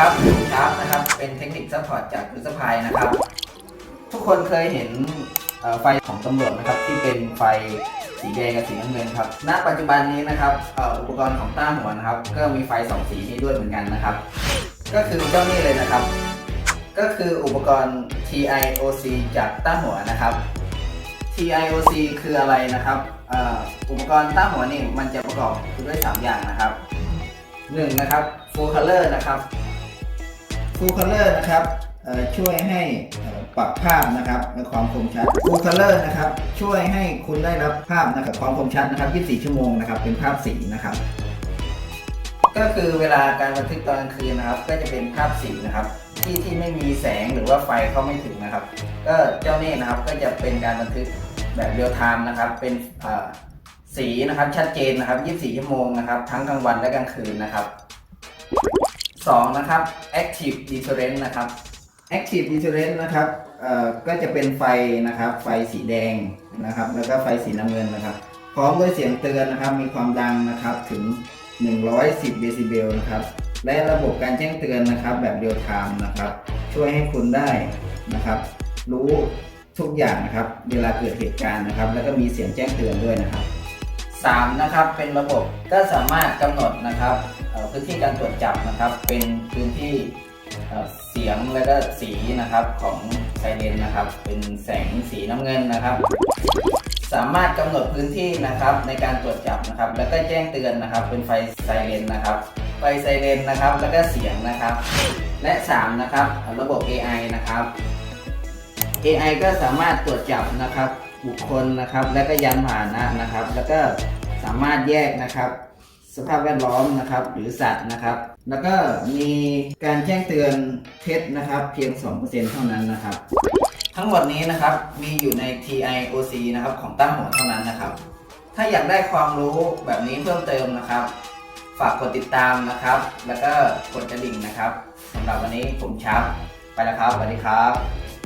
ครับชาร์ปนะครับเป็นเทคนิคซัพพอร์ตจากยูสพายนะครับ ทุกคนเคยเห็นไฟของตำรวจนะครับที่เป็นไฟสีแดงกับสีน้ำเงินครับ ณ ปัจจุบันนี้นะครับอุปกรณ์ของต้าหัวนะครับ ก็มีไฟสองสีนี้ด้วยเหมือนกันนะครับ ก็คือเจ้านี่เลยนะครับ ก็คืออุปกรณ์ TIOC จากต้าหัวนะครับ TIOC คืออะไรนะครับอ,อุปกรณ์ต้าหัวนี่มันจะประกอบด้วย 3 อย่างนะครับหนึ่งนะครับ Full Color นะครับ Full Color นะครับช่วยให้ปรับภาพนะครับในความคมชัด Full Color นะครับช่วยให้คุณได้รับภาพนะครับความคมชัดนะครับ 24 ชั่วโมงนะครับเป็นภาพสีนะครับ ก็คือเวลาการบันทึกตอนกลางคืนนะครับ ก็จะเป็นภาพสีนะครับ ที่ที่ไม่มีแสงหรือว่าไฟเข้าไม่ถึงนะครับ ก็เจ้านี่นะครับก็จะเป็นการบันทึกแบบเรียลไทม์นะครับเป็นสีนะครับชัดเจนนะครับ 24 ชั่วโมงนะครับทั้งกลางวันและกลางคืนนะครับ 2นะครับ active deterrent นะครับ active deterrent นะครับเอ่อก็จะเป็นไฟนะครับไฟสีแดงนะครับ แล้วก็ไฟสีน้ำเงินนะครับ พร้อมด้วยเสียงเตือนนะครับ มีความดังนะครับถึง 110 เดซิเบลนะครับและระบบการแจ้งเตือนนะครับ แบบเรียลไทม์นะครับ ช่วยให้คุณได้นะครับ รู้ทุกอย่างนะครับ เวลาเกิดเหตุการณ์นะครับ แล้วก็มีเสียงแจ้งเตือนด้วยนะครับ 3นะครับเป็นระบบก็สามารถกำหนดนะครับพื้นที่การตรวจจับนะครับ เป็นพื้นที่เสียงและก็สีนะครับของไซเรนนะครับ เป็นแสงสีน้ำเงินนะครับ สามารถกำหนดพื้นที่นะครับในการตรวจจับนะครับ แล้วก็แจ้งเตือนนะครับ เป็นไฟไซเรนนะครับ ไฟไซเรนนะครับ แล้วก็เสียงนะครับ และ3นะครับระบบ AI นะครับ AI ก็สามารถตรวจจับนะครับ บุคคลนะครับ และก็ยานพาหนะนะครับ แล้วก็สามารถแยกนะครับ สภาพแวดล้อมนะครับ หรือสัตว์นะครับ แล้วก็มีการแจ้งเตือนเท็จนะครับ เพียง 2%เท่านั้นนะครับ ทั้งหมดนี้นะครับมีอยู่ใน TIOC นะครับของตั้งหัวเท่านั้นนะครับ ถ้าอยากได้ความรู้แบบนี้เพิ่มเติมนะครับ ฝากกดติดตามนะครับ แล้วก็กดกระดิ่งนะครับสำหรับวันนี้ผมชับไปแล้วครับสวัสดีครับ